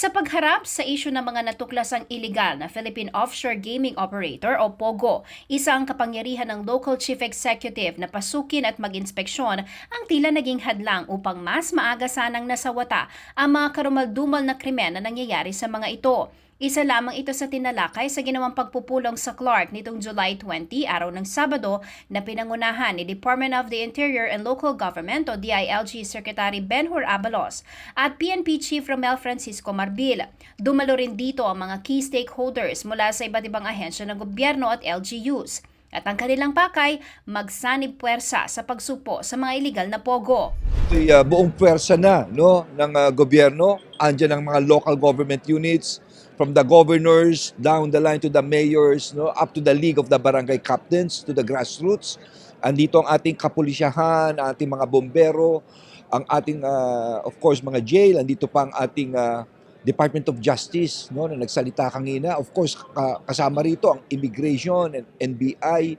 Sa pagharap sa isyu ng mga natuklasang illegal na Philippine Offshore Gaming Operator o POGO, isang kapangyarihan ng local chief executive na pasukin at mag-inspeksyon ang tila naging hadlang upang mas maaga sanang nasawata ang mga karumaldumal na krimen na nangyayari sa mga ito. Isa lamang ito sa tinalakay sa ginawang pagpupulong sa Clark nitong July 20, araw ng Sabado, na pinangunahan ni Department of the Interior and Local Government o DILG Secretary Benhur Abalos at PNP Chief Romel Francisco Marbil. Dumalo rin dito ang mga key stakeholders mula sa iba't ibang ahensya ng gobyerno at LGUs. At ang kanilang pakay, magsanib puwersa sa pagsupo sa mga illegal na pogo. Ito'y uh, buong pwersa na no, ng uh, gobyerno. Andyan ang mga local government units, from the governors down the line to the mayors, no, up to the league of the barangay captains, to the grassroots. Andito ang ating kapulisyahan, ating mga bombero, ang ating, uh, of course, mga jail. Andito pa ang ating uh, Department of Justice no, na nagsalita kanina. Of course, ka- kasama rito ang Immigration and NBI.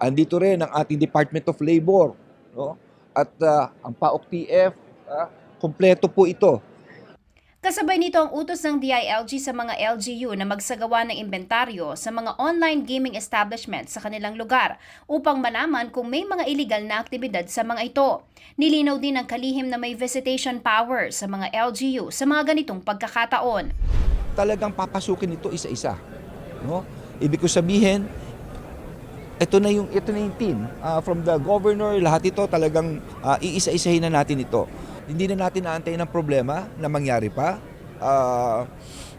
Andito rin ang ating Department of Labor. No? At uh, ang PAOK TF, ah, kompleto po ito. Kasabay nito ang utos ng DILG sa mga LGU na magsagawa ng inventaryo sa mga online gaming establishments sa kanilang lugar upang manaman kung may mga illegal na aktibidad sa mga ito. Nilinaw din ang kalihim na may visitation power sa mga LGU sa mga ganitong pagkakataon. Talagang papasukin ito isa-isa. No? Ibig ko sabihin, ito na yung ito na yung team Ah, from the governor lahat ito talagang ah, iisa-isahin na natin ito hindi na natin naantayin ng problema na mangyari pa Ah,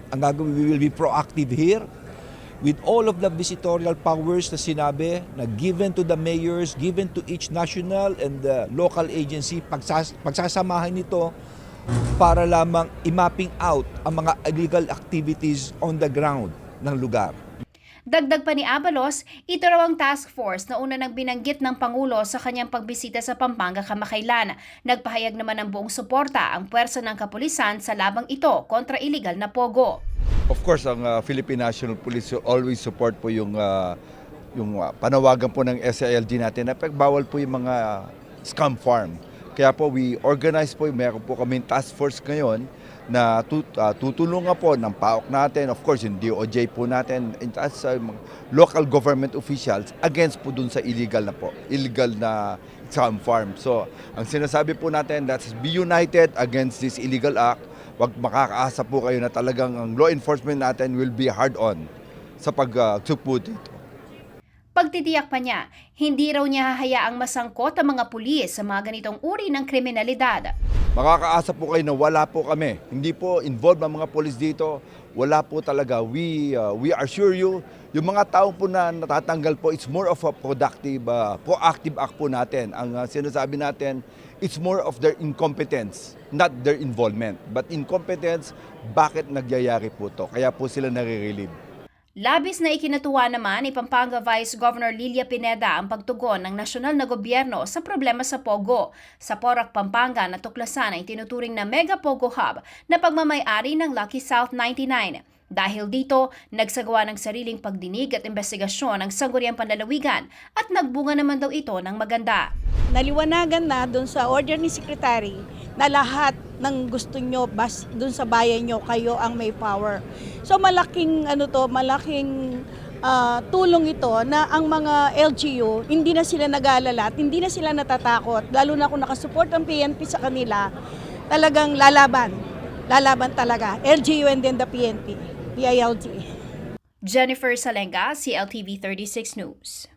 ang gagawin we will be proactive here with all of the visitorial powers na sinabi na given to the mayors, given to each national and the local agency, pagsas- pagsasamahan nito para lamang i-mapping out ang mga illegal activities on the ground ng lugar. Dagdag pa ni Abalos, ito raw ang task force na una nang binanggit ng Pangulo sa kanyang pagbisita sa Pampanga kamakailan. Nagpahayag naman ng buong suporta ang puwersa ng kapulisan sa labang ito kontra illegal na pogo. Of course, ang uh, Philippine National Police always support po yung uh, yung uh, panawagan po ng SILG natin na bawal po yung mga scam farm. Kaya po we organize po, meron po kami task force ngayon na tut, uh, tutulungan po ng PAOK natin, of course yung DOJ po natin, and as uh, local government officials against po dun sa illegal na po, illegal na scam farm. So, ang sinasabi po natin, let's be united against this illegal act wag makakaasa po kayo na talagang ang law enforcement natin will be hard on sa pag-sugpo dito. Pagtitiyak pa niya, hindi raw niya hahayaang masangkot ang mga pulis sa mga ganitong uri ng kriminalidad. Makakaasa po kayo na wala po kami. Hindi po involved ang mga polis dito. Wala po talaga. We, uh, we assure you, yung mga tao po na natatanggal po, it's more of a productive, uh, proactive act po natin. Ang uh, sinasabi natin, it's more of their incompetence, not their involvement. But incompetence, bakit nagyayari po to? Kaya po sila nare-relieve. Labis na ikinatuwa naman ni Pampanga Vice Governor Lilia Pineda ang pagtugon ng nasyonal na gobyerno sa problema sa Pogo. Sa Porac, Pampanga, natuklasan ang tinuturing na Mega Pogo Hub na pagmamayari ng Lucky South 99. Dahil dito, nagsagawa ng sariling pagdinig at investigasyon ng sangguniang panlalawigan at nagbunga naman daw ito ng maganda. naliwanagan na doon sa order ni Secretary na lahat ng gusto nyo bas doon sa bayan nyo kayo ang may power. So malaking ano to, malaking ah, tulong ito na ang mga LGU hindi na sila nag-aalala hindi na sila natatakot lalo na kung nakasupport ang PNP sa kanila talagang lalaban. Lalaban talaga. LGU and then the PNP. DILG. Jennifer Salenga, CLTV 36 News.